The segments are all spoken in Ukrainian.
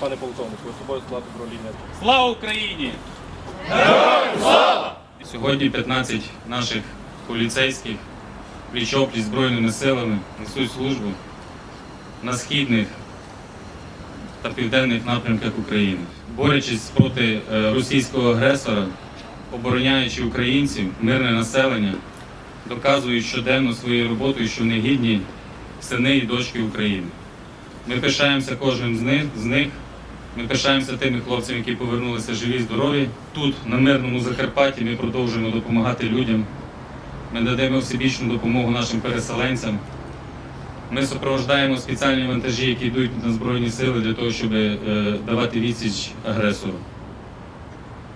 Пане полковнику, особовий склад управління. Слава Україні! Героям слава! Сьогодні 15 наших поліцейських пліч-опліч збройними силами несуть службу на східних та південних напрямках України, борючись проти е, російського агресора, обороняючи українців, мирне населення, доказують щоденно своєю роботою, що вони гідні сини і дочки України. Ми пишаємося кожним з них, з них ми пишаємося тими хлопцями, які повернулися живі, здорові. Тут, на мирному Закарпатті, ми продовжуємо допомагати людям. Ми надаємо всебічну допомогу нашим переселенцям. Ми супроводжуємо спеціальні вантажі, які йдуть на Збройні сили для того, щоб е, давати відсіч агресору.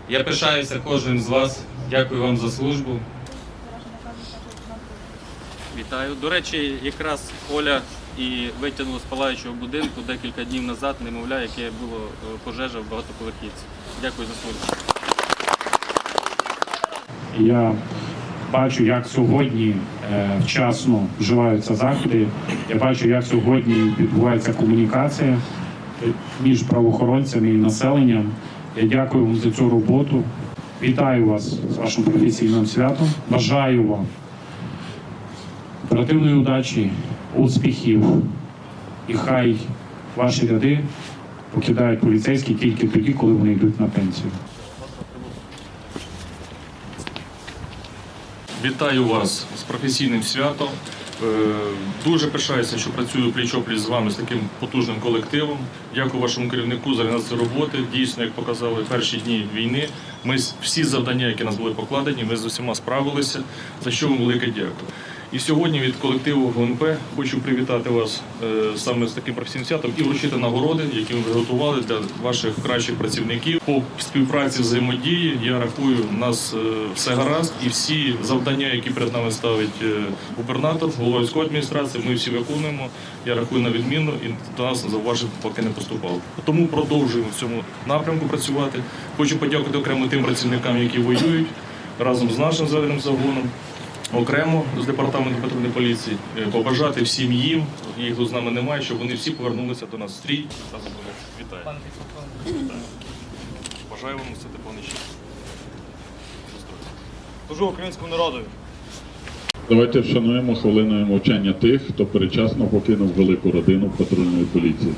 Я пишаюся кожним з вас. Дякую вам за службу. Вітаю. До речі, якраз Оля і витягнула з палаючого будинку декілька днів назад немовля, яке було е, пожежа в багатоповерхівці. Дякую за службу. Я бачу, як сьогодні е, вчасно вживаються заходи. Я бачу, як сьогодні відбувається комунікація між правоохоронцями і населенням. Я дякую вам за цю роботу. Вітаю вас з вашим професійним святом. Бажаю вам оперативної удачі, успіхів. І хай ваші ряди покидають поліцейські тільки тоді, коли вони йдуть на пенсію. Вітаю вас з професійним святом. Е, Дуже пишаюся, що працюю пліч-опліч з вами з таким потужним колективом. Дякую вашому керівнику за організацію роботи. Дійсно, як показали перші дні війни, ми всі завдання, які нас були покладені, ми з усіма справилися. За що вам велике дякую. І сьогодні від колективу ГУНП хочу привітати вас е, саме з таким професійним святом і вручити нагороди, які ми приготували для ваших кращих працівників. По співпраці взаємодії я рахую, у нас е, все гаразд, і всі завдання, які перед нами ставить е, губернатор, голова адміністрації, ми всі виконуємо. Я рахую на відмінно і до нас зауважень поки не поступало. Тому продовжуємо в цьому напрямку працювати. Хочу подякувати окремо тим працівникам, які воюють разом з нашим зведеним загоном. Окремо з департаменту патрульної поліції е, побажати всім їм, їх тут з нами немає, щоб вони всі повернулися до нас стрій. Разом були. Вітаю. Вітаю. Бажаю вам носити повний щастя. Служу українському народові. Давайте вшануємо хвилиною мовчання тих, хто передчасно покинув велику родину патрульної поліції.